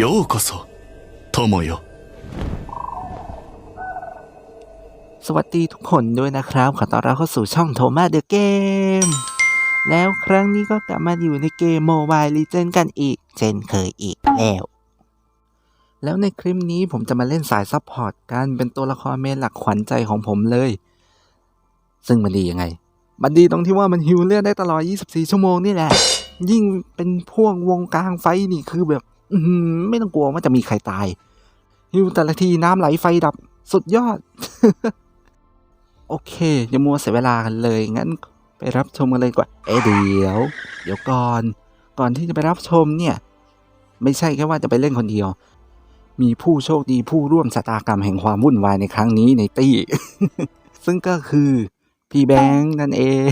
ようこそ友よ สวัสดีทุกคนด้วยนะครับ ขอต้อนรับเข้าสู่ช่องโทมาเดอะเกม แล้วครั้งนี้ก็กลับมาอยู่ในเกมโมบายลีเจนกันอีก เช่นเคยอีกแล้ว แล้วในคลิปนี้ผมจะมาเล่นสายซัพพอร์ตกันเป็นตัวละครเมนหลักขวัญใจของผมเลย ซึ่งมันดียังไง มันดีตรงที่ว่ามันฮิวเลือดได้ตลอด 24 ชั่วโมงนี่แหละ ยิ่งเป็นพวกวงกลางไฟนี่คือแบบ อือหือ ไม่ต้องกลัวว่าจะมีใครตายฮิวแต่ละทีน้ำไหลไฟดับสุดยอด โอเค อย่ามัวเสียเวลากันเลย งั้นไปรับชมกันเลยกว่า เอ๊เดี๋ยว เดี๋ยวก่อน ก่อนที่จะไปรับชมเนี่ย ไม่ใช่แค่ว่าจะไปเล่นคนเดียว มีผู้โชคดีผู้ร่วมชะตากรรมแห่งความวุ่นวายในครั้งนี้ในตี้ ซึ่งก็คือพี่แบงค์นั่นเอง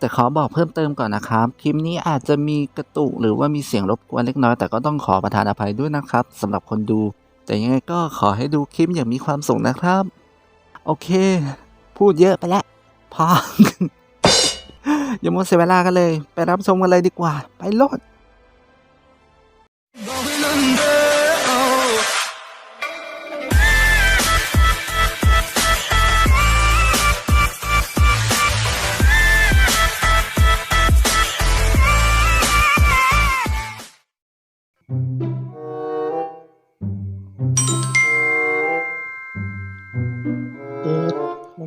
แต่ขอบอกเพิ่มเติมก่อนนะครับ คลิปนี้อาจจะมีกระตุกหรือว่ามีเสียงรบกวนเล็กน้อย แต่ก็ต้องขอประทานอภัยด้วยนะครับสำหรับคนดู แต่ยังไงก็ขอให้ดูคลิปอย่างมีความสุขนะครับ โอเค พูดเยอะไปแล้วพออย่ามัวเสียเวลากันเลย ไปรับชมกันเลยดีกว่า ไปโลด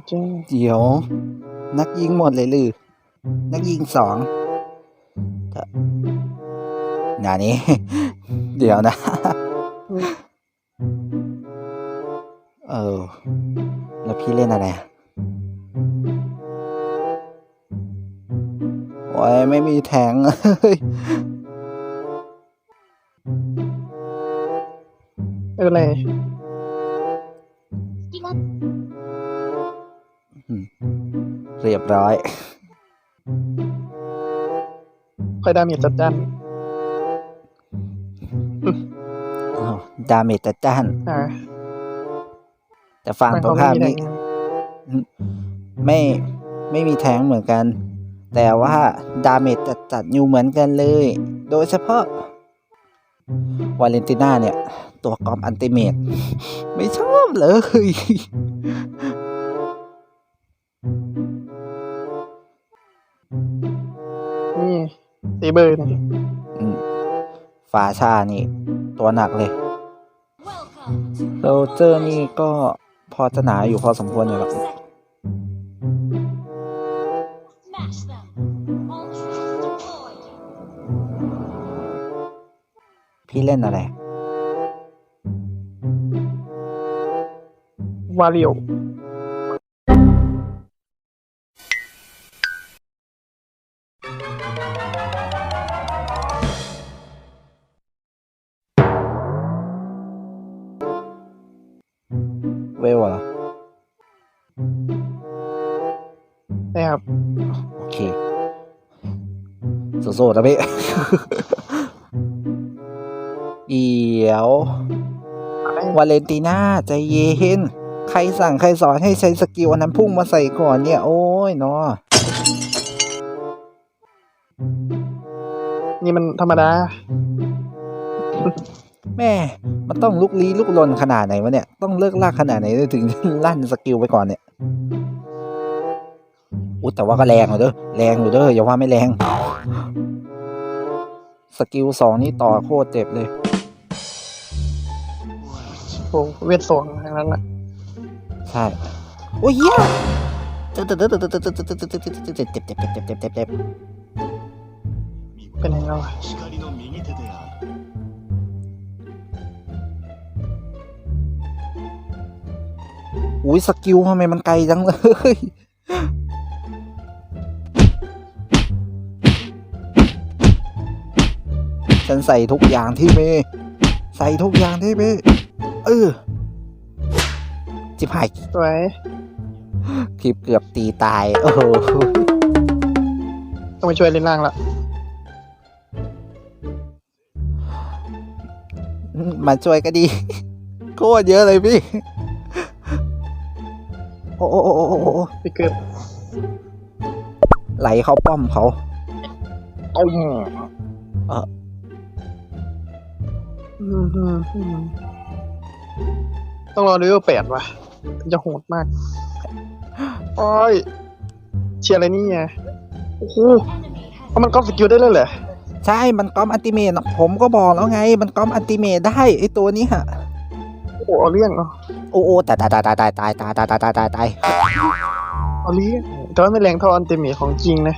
เจ้าเดี๋ยว นักยิงหมดเลยหรือนักยิงสองเถอะนานี้ เดี๋ยวนะ เออ แล้วพี่เล่นอะไรอะโอ้ยไม่มีแทงเฮ้ยไม่เป็น เรียบร้อยค่อยดาเมจจัดจ้านอ้าวดาเมจจัดจ้าน อ่า แต่ฝั่งมันตรก็งไม่ข้ามมีแรนี่งไม่ไม่มีแทงเหมือนกัน แต่ว่าดาเมจจัดจัดๆอยู่เหมือนกันเลย โดยเฉพาะวาเลนติน่าเนี่ย ตัวกอมอันติเมตไม่ชอบเลย นี่เซเบอร์นี่อืมฟาชานี่ ตัวหนักเลยโรเจอร์นี่ก็พอจะหนาอยู่พอสมควรอยู่หรอก Smash them. All troops deployed. พี่เล่นอะไร วาเรียว เวลเหรอนะครับ โอเคสู้ๆนะพี่เดี๋ยววาเลนติน่าใจเย็น ใครสั่งใครสอนให้ใช้สกิลอันนั้นพุ่งมาใส่ก่อนเนี่ย โอ้ยเนาะนี่มันธรรมดา แม่มันต้องลุกลี้ลุกลนขนาดไหนวะเนี่ยต้องเลิกลากขนาดไหนถึงลั่นสกิลไปก่อนเนี่ยอุ๊ยแต่ว่าก็แรงอยู่เด้อแรงอยู่เด้ออย่าว่าไม่แรง สกิลสองนี่ต่อโคตรเจ็บเลยโอ้เวทสองทั้งนั้นน่ะใช่โอ้ยเหี้ยเจ็บเจ็บเจ็บเจ็บเจ็บเจ็บเจ็บเจ็บเจ็บเจ็บเจ็บเจ็ อุ้ยสกิลทำไมมันไกลจังเลยฉันใส่ทุกอย่างที่มีใส่ทุกอย่างที่มีเออจิบหายสวยคลิปเกือบตีตาย โอ้โห ต้องไปช่วยเล่นล่างละมาช่วยก็ดี โคตรเยอะเลยพี่โอ้โอ้โอ้โอ้โอ้ไปเกิดไหลเข้าป้อมเขาเอาเออต้องรอเลเวลแปดว่ะถึงจะโหดมากโอ้ยเชียร์อะไรนี่ไงโอ้โหมันก๊อปสกิลได้เลยเหรอใช่ มันก้อมอันติเมตผมก็บอกแล้วไง มันก้อมอันติเมตได้ไอตัวนี้ฮะโอ้เอาเรื่องเนาะ โอ้โอ้ตายตายตายตายตายตายตายตายตายตายตายตายเอาเรื่องแต่ว่าไม่แรงเท่าอันเตมีของจริงนะ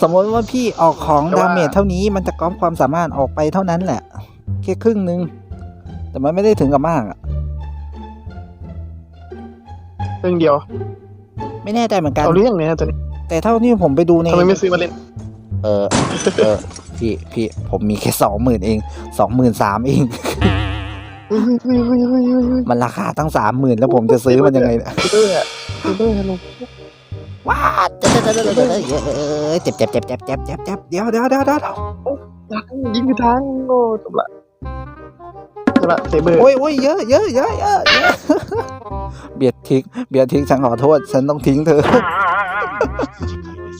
สมมติว่าพี่ออกของแต่ว่าดาเมจเท่านี้มันจะก้อมความสามารถออกไปเท่านั้นแหละ แค่ครึ่งนึง แต่มันไม่ได้ถึงกับมากอะเรื่องเดียว ไม่แน่ใจเหมือนกัน เอาเรื่องเลยนะตัวนี้แต่เท่าที่ผมไปดูใน ทำไมไม่ซื้อมาเล่น เออ เออ พี่ พี่ ผมมีแค่สองหมื่นเอง สองหมื่นสามเอง เฮ้ยเฮ้ยเฮ้ยเฮ้ยเฮ้ยเฮ้ยมันราคาตั้งสามหมื่นแล้วผมจะซื้อมันยังไงเนี่ยซื้อด้วยอะซื้อด้วยอะลูกว้าเจ็บเจ็บเจ็บเจ็บเจ็บเจ็บเจ็บเจ็บเจ็บเจ็บเจ็บเดี๋ยวเดี๋ยวเดี๋ยวเดี๋ยวยังยิงอยู่ทางโอ้จบละจบละเซเบอร์โอ้ยโอ้ยเยอะเยอะเยอะเยอะเยอะเบียดทิ้งเบียดทิ้งฉันขอโทษ ฉันต้องทิ้งเธอ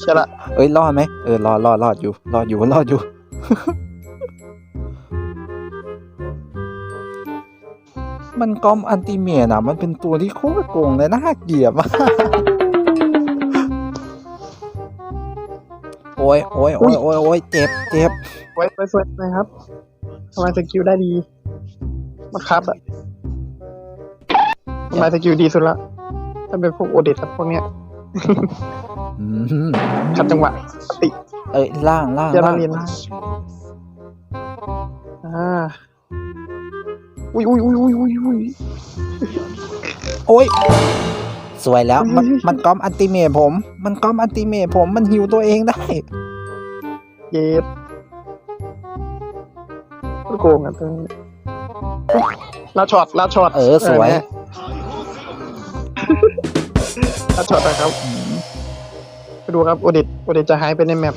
ใช่ละเอ้ยรอดไหมเออรอดรอดรอดอยู่รอดอยู่รอดอยู่ มันกอมอันติเมียนะมันเป็นตัวที่โคตรโกงเลยน่าเกลียดมากโอ้ยโอ้ยโอ้ยโอ้ยโอ้ยเจ็บเจ็บไว้ไว้สวยนะครับทำลายสกิลได้ดีมาครับอะทำลายสกิลดีสุดละถ้าเป็นพวกโอเดตกับพวกเนี้ยอืมขัดจังหวะติ เอ้ยล่างล่างเจาล่าง เรียนล่างอ่า อุ้ยอุ้ยอุ้ยอุ้ยอุ้ยอุ้ยโอ้ยสวยแล้ว มันเฮ้ยมันกอมอันติเมทผม มันกอมอันติเมทผมมันฮิวตัวเองได้เย็ดโกงอะตัวนี้ลาช็อตลาช็อตเออสวยลาช็อตนะครับไปดูครับโอเดตโอเดตจะหายไปในแมป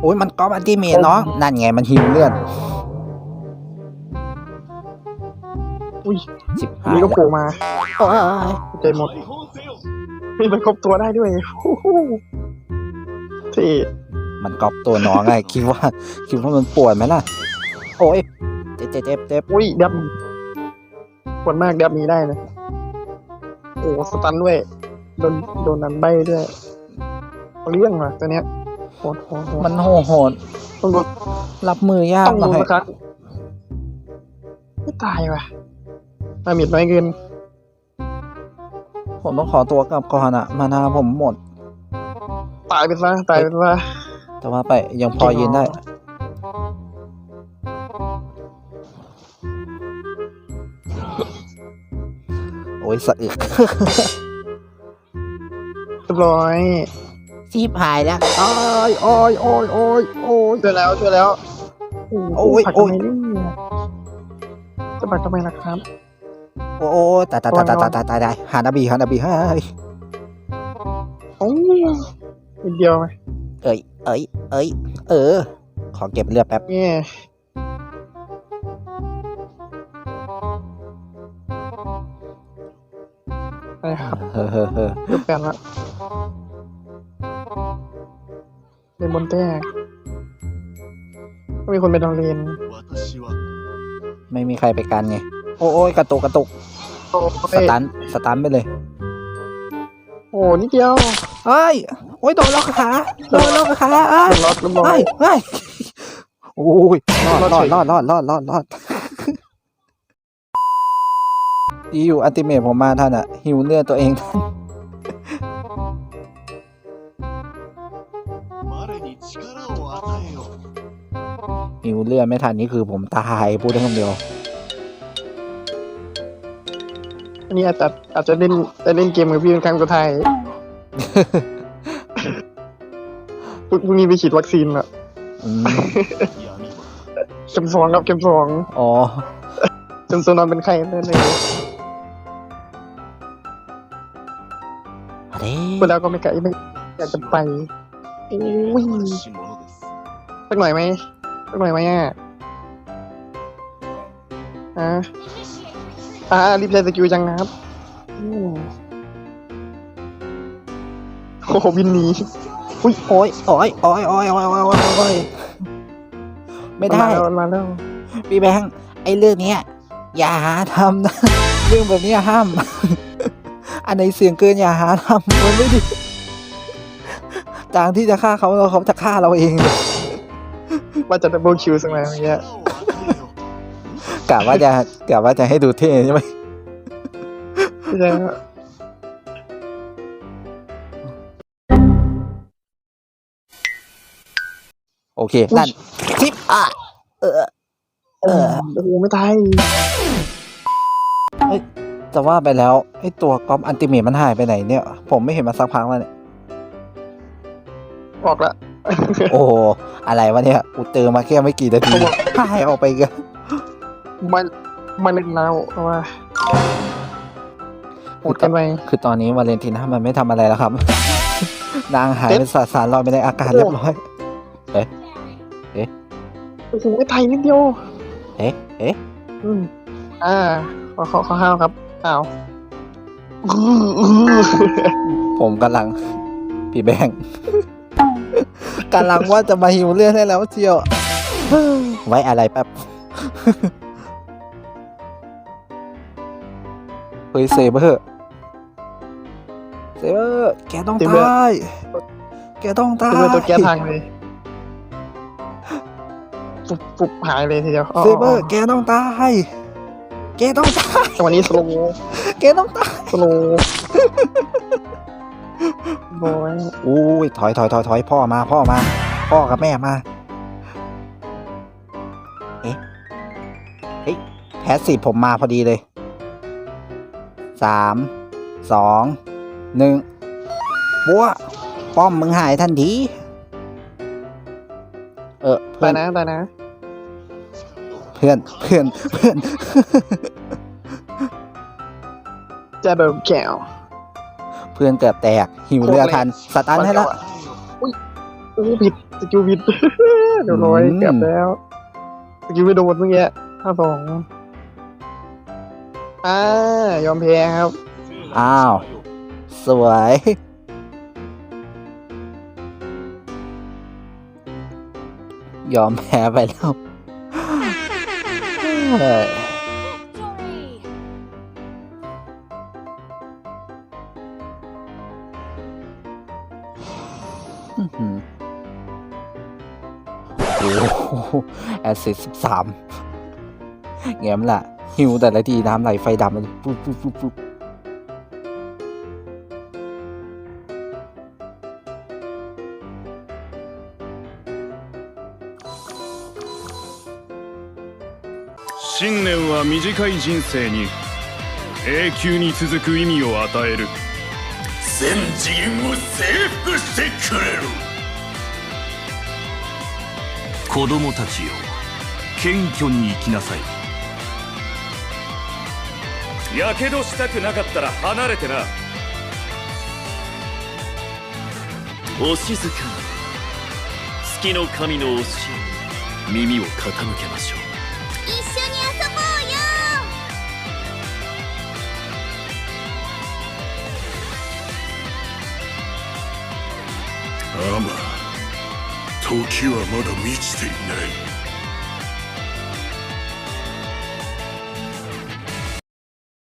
โอ้ยมันกอมอันติเมทเนาะนั่นไงมันฮิวเลือดอุ้ยสิบอันห้านี้ก็โผล่มาโอ้ยใจหมดมีไปครบตัวได้ด้วยโอ้โหที่มันกอบตัวน้องไงคิดว่า คิดว่ามันปวดไหมล่ะ โอ้ยเจ็บเจ็บเจ็บเจ็บอุ้ยดับปวดมากดับมีได้นะโอ้สตันด้วยโดนโดนนันใบด้วยเอาเรื่องว่ะตัวเนี้ย โหดโหดโหดมันโหดโหดต้องโดนรับมือยากต้องหลน่งอยนะครับไม่ตายว่ะมามิดน้อยเกินผมต้องขอตัวกลับก่อนอะมานาผมหมด ตายไปซะตายไปซะ แต่ว่าไปยังพอยืนได้ โอ้ยสะอึกเรียบร้อย ชีพหายแล้วโอ้ยโอ้ยโอ้ยโอ้ยโอ้ยช่วยแล้วช่วยแล้ว โอ้ยผลักโอ้ทำยไมเนี่ยจะผลักทำไมล่ะครับ โอ้ยตายตายตายตายตายตายตายตายฮานาบีฮานาบีเฮ้ยโอ้ยนิดเดียวไหมเอ้ยเอ้ยเอ้ยเออ ขอเก็บเลือดแป๊บเนี่ยไปครับเฮ้อเฮ้อเฮ้อ เลือกแปดละ เรียนบนแต้ก็มีคนไปดองเรียน私はไม่มีใครไปกันไง โอ้ยกระตุกกระตุกโอ้สยตันสตันไปเลย โอ้นิดเดียวเฮ้ยโอ้ยโดนล็อกขาโดนล็อกขาเอ้ยโดนล็อกเรียบร้อเฮ้ยยเฮ้ยโอ้ยรอดรอดรอดรอดรอดรอดรอดดีอยู่อัลติเมทผมมาท่านอะหิวเลือดตัวเองท่าน นิวเลือดไม่ทันนี่คือผมตายพูดได้คำเดียวอันนี้อาจจะอาจจะเล่นจะเล่นเกมกับพี่เป็นครั้งสุดท้ายพรุ่งนี้ไปฉีดวัคซีนละอืมเข็มสองครับเข็มสองอ๋อเข็มสองนอนเป็นไข้แน่เลยอะไรเวลาก็ไม่ไกลไม่อยากจะไปอุ้ยสักหน่อยไหม สักหน่อยไหมอะอ่าอ่ารีเบใช้สกิลจังนะครับโอ้โหบินนีอุ้ยโอ้ยโอ้ยโอ้ยโอ้ยโอ้ยโอ้ยโอ้ยไม่ได้มันมาแล้วพี่แบงค์ไอ้เรื่องเนี้ยอย่าหาทำนะเรื่องแบบนี้ห้าม อันไหนเสี่ยงเกินอย่าหาทำมันไม่ดีจางที่จะฆ่าเขาเราเขาจะฆ่าเราเอง ว่าจะดับเบิลคิวสักหน่อยอย่างเงี้ยกะว่าจะกะว่าจะให้ดูเท่ใช่ไหมใช่โอเค นั่นทิปอะเออ เออไม่ตายเฮ้ยแต่ว่าไปแล้วไอ้ตัวกอมอันติเมตมันหายไปไหนเนี่ย ผมไม่เห็นมาสักพักแล้วเนี่ย ออกแล้ว โอ้โหอะไรวะเนี่ยกูเจอมาแค่ไม่กี่นาทีหายออกไปอีกันมามาเล่นแล้วเพราะว่าโหดกันไปคือตอนนี้วาเลนติน่ามันไม่ทำอะไรแล้วครับ นางหายเป็นสสารลอยไปในอากาศเรียบร้อยโอ้โหไม่ตายนิดเดียว เอ๊ะ เอ๊ะ อืมอ่าขอขอขอห้าวครับอ้าวอื้ออื้อผมกำลัง พี่แบงค์ กำลังว่าจะมาหิวเลือดให้แล้วเชียว ไว้อะไรแป๊บเฮ้ยเซเบอร์เซเบอร์แกต้องตาย แกต้องตายคือตัวแก้ทางเลยฟุบฟุบหายเลยทีเดียวเซเบอร์แกต้องตาย แกต้องตาย จังหวะนี้สโลว์แกต้องตาย สโลว์ โอ้ยอุ้ยถอยถอยถอยถอยพ่อมาพ่อมา พ่อกับแม่มา เอ๊ะเฮ้ยแพสซีฟผมมาพอดีเลยสามสองหนึ่งบัวป้อมมึงหายทันทีเออเพื่ตาอยนนะตายนะเพื่อนเพื่อนเพื่อน จะแบบแก้วเพื่อนเกือบแตกหิวเรือทันสตันให้แล้วโอ้ผิดสกิลผิดเดี๋ยวร้อยอืมเกือบแล้วสกิลไม่โดนเมื่อกี้ห้าสองอ่ายอมแพ้ครับ อ้าว สวยยอมแพ้ไปแล้ว แอสซิสสิบสามแง้มล่ะ หิวแต่ละทีน้ำไหลไฟดำมันปุ๊บปุ๊บปุ๊บปุ๊บ 信念は短い人生に永久に続く意味を与える全次元を征服してくれる子供たちよ 謙虚に生きなさい。やけどしたくなかったら離れてな。お静かに。月の神の教え。耳を傾けましょう。一緒に遊ぼうよ。アマ時はまだ満ちていない